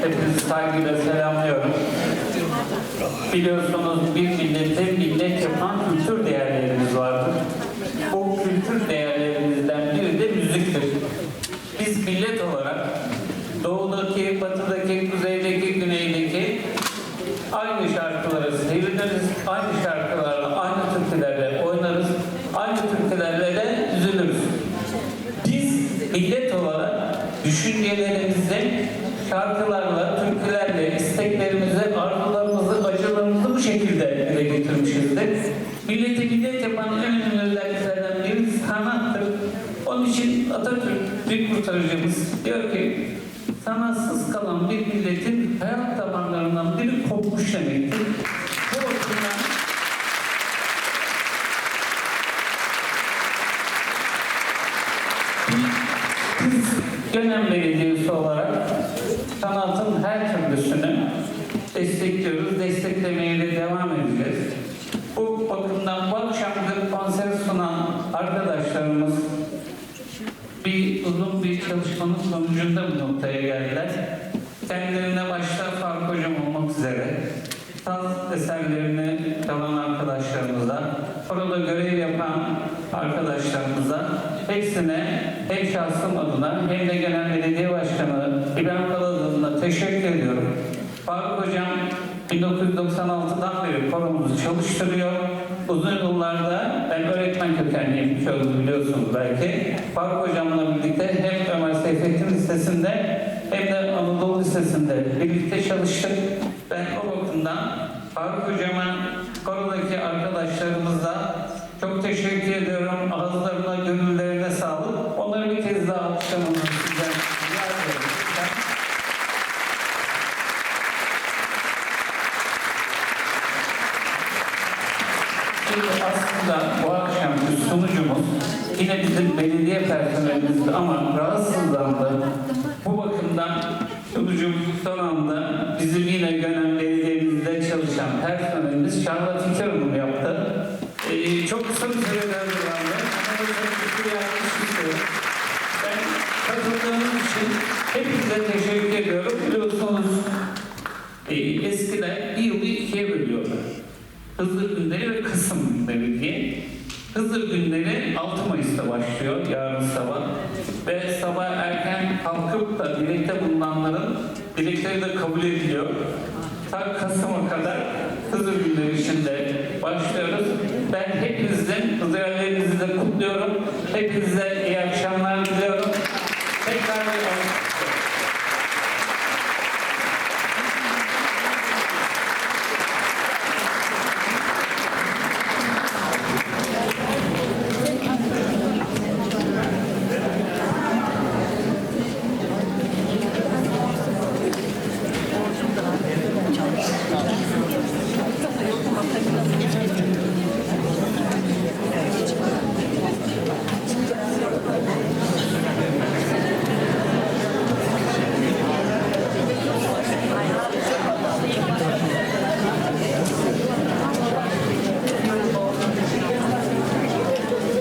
Hepinizi saygıyla selamlıyorum. Biliyorsunuz bir millete millet yapan kültür değerlerimiz vardır. O kültür değerlerimizden biri de müziktir. Biz millet olarak doğudaki, batıdaki, kuzeydeki, güneydeki aynı şarkıları seyrederiz, aynı şarkılarla, aynı türkülerle oynarız, aynı türkülerle de üzülürüz. Biz millet düşüncelerimizi şarkılarla, türkülerle, isteklerimizi, arzularımızı, acılarımızı bu şekilde dile getirmişizdir. Milleti millet yapan en önemli özelliklerden biri sanattır. Onun için Atatürk, büyük kurtarıcımız diyor ki, sanatsız kalan bir milletin hayat tabanlarından biri kopmuş demektir. Bu bakımdan Gönen Belediyesi olarak sanatın her türlüsünü destekliyoruz. Desteklemeye de devam edeceğiz. Bu bakımdan bu akşam bir konser sunan arkadaşlarımız bir uzun bir çalışmanın sonucunda bu noktaya geldiler. Kendilerine başta Faruk Hocam olmak üzere saz eserlerini çalan arkadaşlarımıza, orada görev yapan arkadaşlarımıza hepsine hem şahsım adına hem de genel belediye başkanı İbrahim Kalaz adına teşekkür ediyorum. Faruk Hocam 1996'dan beri koromuzu çalıştırıyor. Uzun yıllarda ben öğretmen kökenliyim çoğunuz biliyorsunuz belki. Faruk Hocam'la birlikte hem Ömer Seyfettin Lisesi'nde hem de Anadolu Lisesi'nde birlikte çalıştık. Ben o bakımdan Faruk Hocam'a korodaki arkadaşlarımıza çok teşekkür ediyorum. Ağızlarına, gönüllerine. Daha alkışlamanızı sizden rica ediyorum. Şimdi aslında bu akşamki sunucumuz yine bizim belediye personelimizdi ama rahatsızlandı. Bu bakımdan sunucumuz son anda bizim yine Gönen Belediye'mizde çalışan personelimiz Şahla Fikir Hanım yaptı. Ee, çok kısa bir sürede hazırlandı. Ama da çok teşekkür yapmak istiyorum. Ben katıldığınız için hepinize teşekkür ediyorum. Biliyorsunuz e, eskiden bir yılı ikiye bölüyorlar. Hızır günleri ve Kasım diye. Hızır günleri 6 Mayıs'ta başlıyor yarın sabah. Ve sabah erken kalkıp da dilekte bulunanların dilekleri de kabul ediliyor. Ta Kasım'a kadar Hızır günleri içinde başlıyoruz. Ben hepinizin Hızırlarınızı da kutluyorum. Hepinize iyi akşamlar